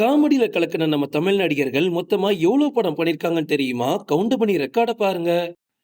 காமெடியில கலக்கின நம்ம தமிழ் நடிகர்கள் மொத்தமா எவ்வளவு படம் பண்ணிருக்காங்கன்னு தெரியுமா? கவுண்டமணி ரெக்கார்ட பாருங்க.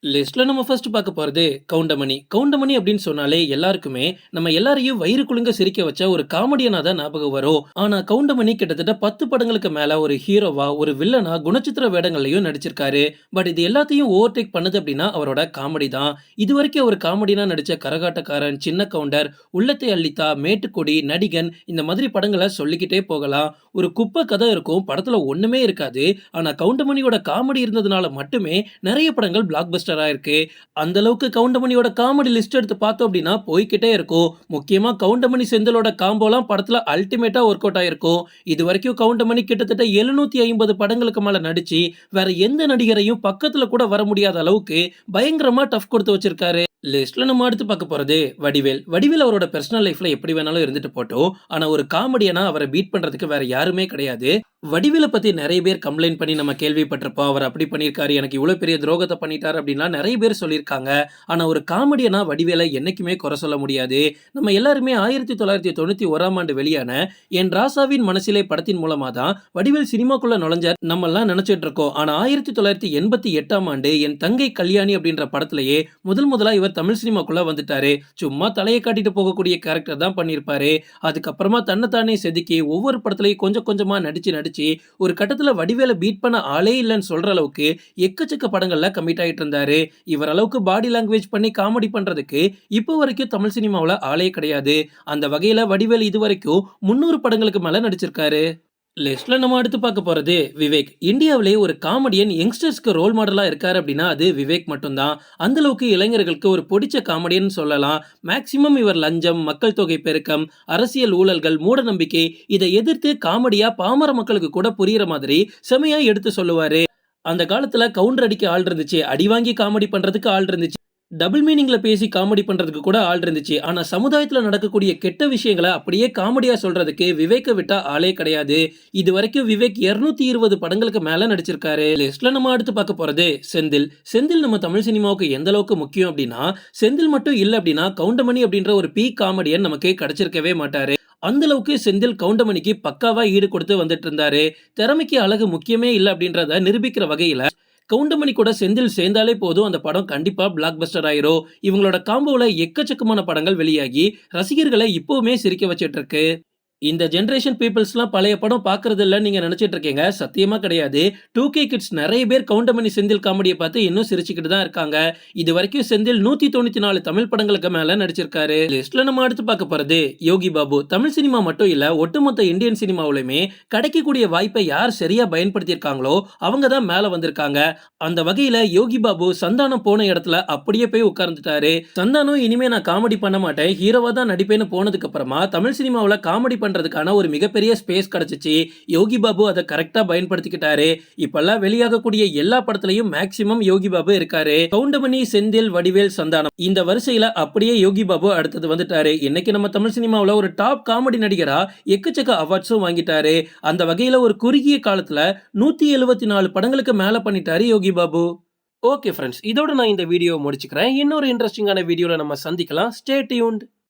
லிஸ்ட்ல நம்ம ஃபர்ஸ்ட் பார்க்க போறது கவுண்டமணி. கவுண்டமணி அப்படின்னு சொன்னாலே எல்லாருக்குமே நம்ம எல்லாரையும் வயிறு குலுங்க சிரிக்க வச்ச ஒரு காமெடியனா தான் ஞாபகம் வரும். ஆனா கவுண்டமணி கிட்டத்தட்ட பத்து படங்களுக்கு மேல ஒரு ஹீரோவா ஒரு வில்லனா குணச்சித்திர வேடங்கள்லயும் நடிச்சிருக்காரு. பட் இது எல்லாத்தையும் ஓவர்டேக் பண்ணது அப்படின்னா அவரோட காமெடி தான். இது வரைக்கும் ஒரு காமெடினா நடிச்ச கரகாட்டக்காரன் சின்ன கவுண்டர் உள்ளத்தை அள்ளித்தா மேட்டுக்கொடி நடிகன் இந்த மாதிரி படங்களை சொல்லிக்கிட்டே போகலாம். ஒரு குப்பை கதை இருக்கும் படத்துல ஒண்ணுமே இருக்காது. ஆனா கவுண்டமணியோட காமெடி இருந்ததுனால மட்டுமே நிறைய படங்கள் பிளாக் பஸ்டரா இருக்கு. அந்த அளவுக்கு கவுண்டமணியோட காமெடி லிஸ்ட் எடுத்து பார்த்தோம் அப்படின்னா போய்க்கிட்டே இருக்கும். முக்கியமாக கவுண்டமணி செந்திலோட காம்போலாம் படத்தில் அல்டிமேட்டாக ஒர்க் அவுட் ஆயிருக்கும். இது வரைக்கும் கவுண்டமணி கிட்டத்தட்ட எழுநூத்தி ஐம்பது படங்களுக்கு மேலே நடிச்சு வேற எந்த நடிகரையும் பக்கத்தில் கூட வர முடியாத அளவுக்கு பயங்கரமாக டஃப் கொடுத்து வச்சிருக்காரு. லிஸ்ட்ல நம்ம அடுத்து பார்க்க போறது வடிவேல். வடிவேல் அவரோட பர்சனல் லைஃப்ல எப்படி வேணாலும் இருந்துட்டு போட்டோம். ஆனா ஒரு காமெடியனா அவரை பீட் பண்றதுக்கு வேற யாருமே கிடையாது. வடிவில பத்தி நிறைய பேர் கம்ப்ளைண்ட் பண்ணி நம்ம கேள்விப்பட்டிருப்போம். அவர் அப்படி பண்ணியிருக்காரு எனக்கு இவ்வளவு பெரிய துரோகத்தை பண்ணிட்டாரு அப்படின்னா நிறைய பேர் சொல்லியிருக்காங்க. ஆனா ஒரு காமெடியனா வடிவேலை என்னைக்குமே குறை சொல்ல முடியாது. நம்ம எல்லாருமே ஆயிரத்தி தொள்ளாயிரத்தி தொண்ணூத்தி ஓராம் ஆண்டு வெளியான என் ராசாவின் மனசிலே படத்தின் மூலமா தான் வடிவேல் சினிமாக்குள்ள நுழைஞ்சார் நம்ம எல்லாம் நினைச்சிட்டு இருக்கோம் ஆனா ஆயிரத்தி தொள்ளாயிரத்தி எண்பத்தி எட்டாம் ஆண்டு என் தங்கை கல்யாணி அப்படின்ற படத்திலேயே முதல் முதலா இவர் தமிழ் சினிமாக்குள்ள வந்துட்டாரு. சும்மா தலையை காட்டிட்டு போகக்கூடிய கேரக்டர் தான் பண்ணியிருப்பாரு. அதுக்கப்புறமா தன்னைத்தானே செதுக்கி ஒவ்வொரு படத்திலையும் கொஞ்சம் கொஞ்சமா நடிச்சு நடிச்சு ஒரு கட்டத்தில் வடிவேல பீட் பண்ண ஆளே இல்லைன்னு சொல்ற அளவுக்கு எக்கச்சக்க படங்களில் கமிட் ஆயிட்டு இருந்தாரு. இவர் அளவுக்கு பாடி லாங்குவேஜ் பண்ணி காமெடி பண்ணுறதுக்கு இப்போ வரைக்கும் தமிழ் சினிமாவில் ஆளே கிடையாது. அந்த வகையில் வடிவேல் இது வரைக்கும் முன்னூறு படங்களுக்கு மேலே நடிச்சிருக்காரு. லிஸ்ட்ல நம்ம அடுத்து பார்க்க போறது விவேக். இந்தியாவிலே ஒரு காமெடியன் யங்ஸ்டர்ஸ்க்கு ரோல் மாடலா இருக்காரு அப்படின்னா அது விவேக் மட்டும்தான். அந்த அளவுக்கு இளைஞர்களுக்கு ஒரு பிடிச்ச காமெடியன் சொல்லலாம். மேக்சிமம் இவர் லஞ்சம் மக்கள் தொகை பெருக்கம் அரசியல் ஊழல்கள் மூட நம்பிக்கை இதை எதிர்த்து காமெடியா பாமர மக்களுக்கு கூட புரியுற மாதிரி செமையா எடுத்து சொல்லுவாரு. அந்த காலத்துல கவுண்டர் அடிக்க ஆள் இருந்துச்சு. அடி வாங்கி காமெடி பண்றதுக்கு ஆள் இருந்துச்சு. டபுள் மீனிங்ல பேசி காமெடி பண்றதுக்கு கூட ஆள் இருந்துச்சு. ஆனா சமுதாயத்துல நடக்கக்கூடிய கெட்ட விஷயங்களை அப்படியே காமெடியா சொல்றதுக்கு விவேக்கை விட்டா ஆளே கிடையாது. இது வரைக்கும் விவேக் 220 இருபது படங்களுக்கு மேல நடிச்சிருக்காரு. லிஸ்ட்ல நம்ம அடுத்து பார்க்க போறது செந்தில். செந்தில் நம்ம தமிழ் சினிமாவுக்கு எந்த அளவுக்கு முக்கியம் அப்படின்னா செந்தில் மட்டும் இல்ல அப்படின்னா கவுண்டமணி அப்படின்ற ஒரு பீ காமெடியன் நமக்கு கிடைச்சிருக்கவே மாட்டாரு. அந்த அளவுக்கு செந்தில் கவுண்டமணிக்கு பக்காவா ஈடு கொடுத்து வந்துட்டு இருந்தாரு. திறமைக்கு அழகு முக்கியமே இல்லை அப்படின்றத நிரூபிக்கிற வகையில கவுண்டமணி கூட செந்தில் சேர்ந்தாலே போதும். அந்த படம் கண்டிப்பா பிளாக் பஸ்டர் ஆயிரும். இவங்களோட காம்போல எக்கச்சக்கமான படங்கள் வெளியாகி ரசிகர்களை இப்பவுமே சிரிக்க வச்சிட்டு இருக்கு. இந்த ஜென்ரேஷன் பீப்புள்ஸ்லாம் பழைய படம் பார்க்கறது இல்ல நீங்க நினைச்சிட்டு இருக்கீங்க. சத்தியமா கிடையாது. டூ கே கிட்ஸ் நிறைய பேர் கவுண்டமணி செந்தில் காமெடியை பார்த்து இன்னும் சிரிச்சுக்கிட்டு தான் இருக்காங்க. இது வரைக்கும் செந்தில் நூத்தி தொண்ணூத்தி நாலு தமிழ் படங்களுக்கு மேல நடிச்சிருக்காரு. லிஸ்ட்டில் நம்ம அடுத்து பார்க்க போறது யோகி பாபு. தமிழ் சினிமா மட்டும் இல்ல ஒட்டுமொத்த இந்தியன் சினிமாவிலுமே கிடைக்கக்கூடிய வாய்ப்பை யார் சரியா பயன்படுத்தியிருக்காங்களோ அவங்க தான் மேல வந்திருக்காங்க. அந்த வகையில யோகி பாபு சந்தானம் போன இடத்துல அப்படியே போய் உட்கார்ந்துட்டாரு. சந்தானம் இனிமே நான் காமெடி பண்ண மாட்டேன் ஹீரோவாக தான் நடிப்பேன்னு போனதுக்கு அப்புறமா தமிழ் சினிமாவில் காமெடி பண்ணுறதுக்கான ஒரு மிகப்பெரிய ஸ்பேஸ் கிடச்சிச்சு. யோகி பாபு அதை கரெக்டா பயன்படுத்திக்கிட்டாரு. இப்பெல்லாம் வெளியாகக்கூடிய எல்லா படத்துலயும் மேக்சிமம் யோகி பாபு இருக்காரு. கவுண்டமணி செந்தில் வடிவேல் சந்தானம். இந்த வரிசையில அப்படியே யோகி பாபு அடுத்தது வந்துட்டாரு. இன்னைக்கு நம்ம தமிழ் சினிமாவில் ஒரு டாப் காமெடி நடிகரா எக்கச்சக்க அவார்ட்ஸும் வாங்கிட்டாரு. அந்த வகையில ஒரு குறுகிய காலத்துல நூத்தி எழுபத்தி நாலு படங்களுக்கு மேல பண்ணிட்டாரு யோகி பாபு. ஓகே ஃப்ரெண்ட்ஸ் இதோட நான் இந்த வீடியோ முடிச்சுக்கிறேன். இன்னொரு இன்ட்ரெஸ்டிங்கான வீடியோவில் நம்ம சந்திக்கலாம். Stay tuned